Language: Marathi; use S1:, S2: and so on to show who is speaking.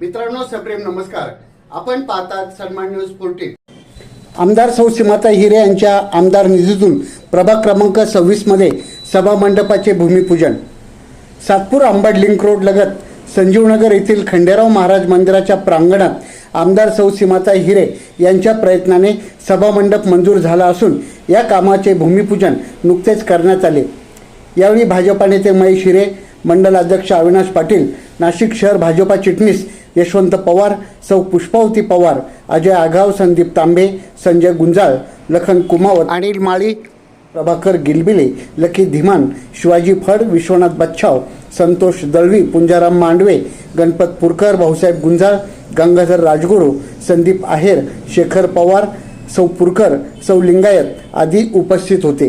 S1: मित्रांनो सप्रेम नमस्कार. आपण पाहतात सन्मान न्यूज फोर्टीन आमदार सौ सीमाता हिरे यांच्या आमदार निधीतून प्रभाग क्रमांक सव्वीसमध्ये सभामंडपाचे भूमिपूजन. सातपूर आंबड लिंक रोड लगत संजीवनगर येथील खंडेराव महाराज मंदिराच्या प्रांगणात आमदार सौ सीमाता हिरे यांच्या प्रयत्नाने सभामंडप मंजूर झाला असून या कामाचे भूमिपूजन नुकतेच करण्यात आले. यावेळी भाजपा नेते महेश हिरे मंडल अध्यक्ष अविनाश पाटील नाशिक शहर भाजपा चिटणीस यशवंत पवार सौ पुष्पावती पवार अजय आघाव संदीप तांबे संजय गुंजाळ लखन कुमावत अनिल माळी प्रभाकर गिलबिले लकी धीमान शिवाजी फड विश्वनाथ बच्छाव संतोष दळवी पुंजाराम मांडवे गणपत पुरकर भाऊसाहेब गुंजाळ गंगाधर राजगुरू संदीप आहेर शेखर पवार सौ पुरकर सौ लिंगायत आदी उपस्थित होते.